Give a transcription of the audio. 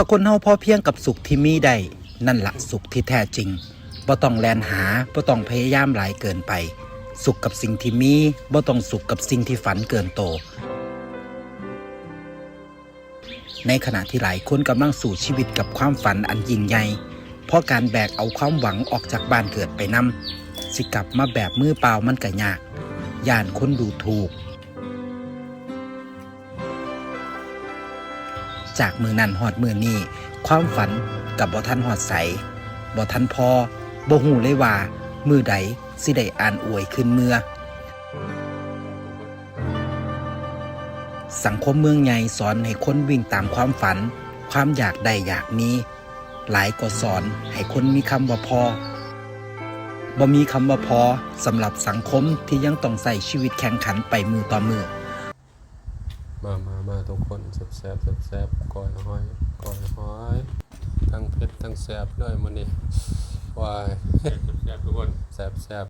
ถ้าคนเฮาพอเพียงกับสุขที่มีได้นั่นละสุขที่แท้จริงบ่ต้องแลนหาบ่ต้องพยายามหลายเกินไป สุขกับสิ่งที่มีบ่ต้องสุขกับสิ่งที่ฝันเกินโต ในขณะที่หลายคนกำลังสู่ชีวิตกับความฝันอันยิ่งใหญ่เพราะการแบกเอาความหวังออกจากบ้านเกิดไปนำสิกลับมาแบบมือเปล่ามันก็ยากย่านคนดูถูก จากมือนั่นหอดมือนี้ความฝันกับบ่ทันหอดใสบ่ทันพอบ่หูเลยว่า มือใดสิได้อ่านอวยขึ้นเมื่อ สังคมเมืองใหญ่สอนให้คนวิ่งตามความฝัน ความอยากได้อยากมีหลายก็สอนให้คนมีคำว่าพอบ่มีคำว่าพอสำหรับสังคมที่ยังต้องใส่ชีวิตแข่งขันไปมือต่อมือ มามามาทุกคนแซ่บแซ่บแซ่บแซ่บก้อยหอยก้อยหอยทั้งเผ็ดทั้งแซ่บเลยมื้อนี้วายแซ่บทุกคนแซ่บแซ่บ